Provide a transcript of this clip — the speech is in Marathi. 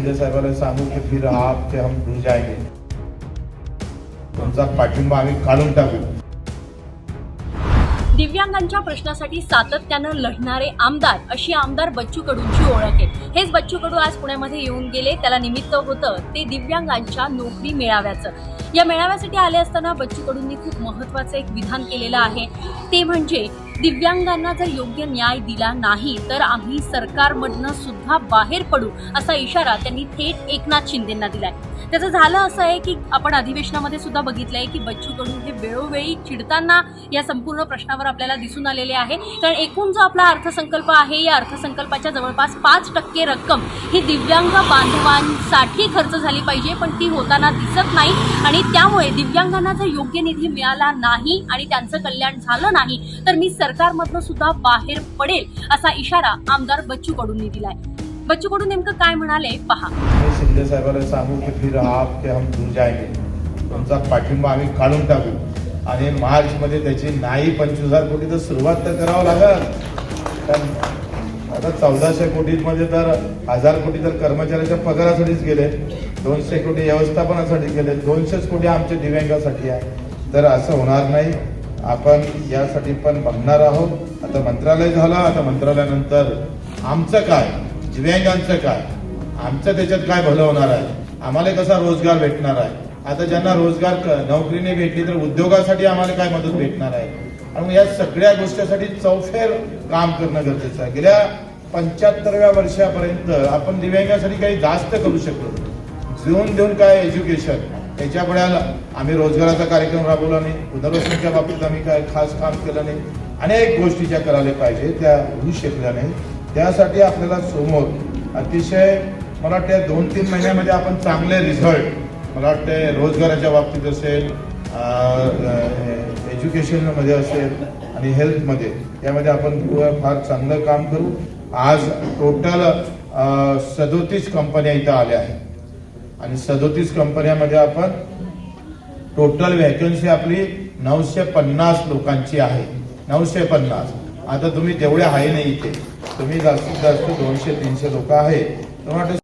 शिंदे साहेबांना सांगू की फिर आप ते हम दूर जायगे तुमचा पाठिंबा आम्ही काढून टाकू. दिव्यांगांच्या प्रश्नासाठी सातत्यानं लढणारे आमदार अशी आमदार बच्चू कडूंची ओळख आहे. हेच बच्चू कडू आज पुण्यामध्ये येऊन गेले. त्याला निमित्त होतं ते दिव्यांगांच्या नोकरी मेळाव्याचं. या मेळाव्यासाठी आले असताना बच्चू कडूंनी खूप महत्वाचं एक विधान केलेलं आहे. ते म्हणजे दिव्यांगांना जर योग्य न्याय दिला नाही तर आम्ही सरकारमधनं सुद्धा बाहेर पडू असा इशारा त्यांनी थेट एकनाथ शिंदेंना दिलाय. त्याचं झालं असं आहे की आपण अधिवेशनामध्ये सुद्धा बघितलंय की बच्चू कडू हे वेळोवेळी चिडताना या संपूर्ण प्रश्नावर आपल्याला दिसून आलेले आहे. कारण एकूण जो आपला अर्थसंकल्प आहे या अर्थसंकल्पाच्या जवळपास पाच टक्के रक्कम ही दिव्यांग बांधवांसाठी खर्च झाली पाहिजे पण ती होताना दिसत नाही. आणि त्यामुळे दिव्यांगांना जर योग्य निधी मिळाला नाही आणि त्यांचं कल्याण झालं नाही तर मी सरकारमधनं सुद्धा बाहेर पडेल असा इशारा आमदार बच्चू कडूंनी दिलाय. बच्चू कडू नेमकं काय म्हणाले? पहा. मी शिंदे साहेबांना सांगू की फिर आप ते हम दूर जाएंगे. तुमचा पाठिंबा आम्ही काढून टाकू. आणि मार्चमध्ये त्याची नाही पंचवीस हजार कोटी तर सुरुवात तर करावं लागल. आता चौदाशे कोटीमध्ये तर हजार कोटी तर कर्मचाऱ्याच्या पगारासाठीच गेले. दोनशे कोटी व्यवस्थापनासाठी गेले. दोनशेच कोटी आमच्या दिव्यांगासाठी आहे. तर असं होणार नाही. आपण यासाठी पण बघणार आहोत. आता मंत्रालय झालं आता मंत्रालयानंतर आमचं काय दिव्यांगांचं काय आमचं त्याच्यात काय भलं होणार आहे? आम्हाला कसा रोजगार भेटणार आहे? आता ज्यांना रोजगार नोकरीने भेटली तर उद्योगासाठी आम्हाला काय मदत भेटणार आहे? आणि मग या सगळ्या गोष्टीसाठी चौफेर काम करणं गरजेचं आहे. गेल्या पंच्याहत्तरव्या वर्षापर्यंत आपण दिव्यांगासाठी काही जास्त करू शकलो देऊन देऊन काय एज्युकेशन त्याच्यामुळे आम्ही रोजगाराचा कार्यक्रम राबवला नाही पुनर्वसनाच्या बाबतीत आम्ही काय खास काम केलं नाही. अनेक गोष्टी ज्या करायला पाहिजे त्या होऊ शकल्या नाही त्यासाठी आपल्याला समोर अतिशय मला वाटतं दोन तीन महिन्यामध्ये आपण चांगले रिझल्ट मला वाटते रोजगाराच्या बाबतीत असेल एज्युकेशनमध्ये असेल आणि हेल्थमध्ये यामध्ये आपण फार चांगलं काम करू. आज टोटल सदोतीस कंपन्या इथं आल्या आहेत. आणि सदोतीस कंपन्यामध्ये आपण टोटल व्हॅकन्सी आपली नऊशे पन्नास लोकांची आहे. नऊशे पन्नास. आता तुम्ही तेवढे आहे नाही इथे. तुम्ही जास्तीत जास्त दोनशे तीनशे लोक आहे. तुम्हाला